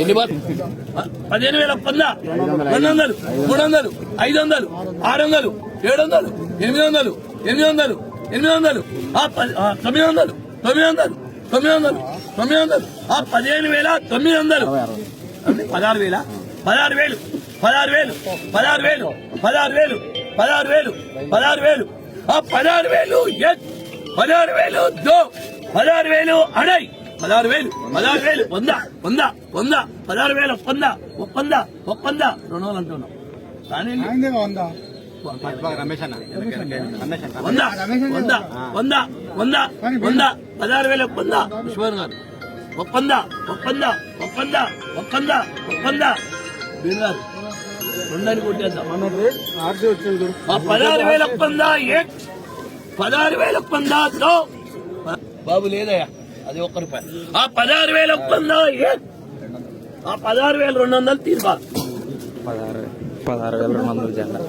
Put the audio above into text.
ఎన్ని బాల్ పదిహేను వేల పంద రెండు వందలు మూడు వందలు ఐదు వందలు ఆరు వందలు ఏడు వందలు ఎనిమిది వందలు ఎనిమిది వందలు ఎనిమిది వందలు తొమ్మిది వందలు తొమ్మిది వందలు తొమ్మిది వందలు తొమ్మిది వందలు ఆ పదిహేను వేల తొమ్మిది వందలు. పదహారు వేల పదహారు వేలు పదహారు వేలు పదహారు వేలు పదహారు వేలు పదహారు వేలు పదహారు వేలు ఆ పదహారు వేలు ఎస్ పదహారు వేలు దో పదహారు వేలు అడై. పదహారు వేలు పదహారు వేలు వంద వంద వంద పదహారు వేలు వంద ఒప్పంద ఒప్పంద. రెండు వందలు అంటున్నాం కానీ వంద వంద వంద వంద వంద వంద పదహారు వేల ఒప్పంద విశ్వన్ గారు. ఒప్పంద ఒప్పంద ఒప్పంద ఒప్పంద ఒప్పంద. వీరు గారు రెండని కొట్టేద్దాం. పదహారు వేల ఒప్పంద ఏ పదహారు వేల ఒప్పంద దో. బాబు లేదయ్యా అది ఒక్క రూపాయి. ఆ పదహారు వేల ఒప్పంద ఏ? ఆ పదహారు వేల రెండు వందలు తీర్పాలి పదహారు పదహారు వేల రెండు వందల జెండా.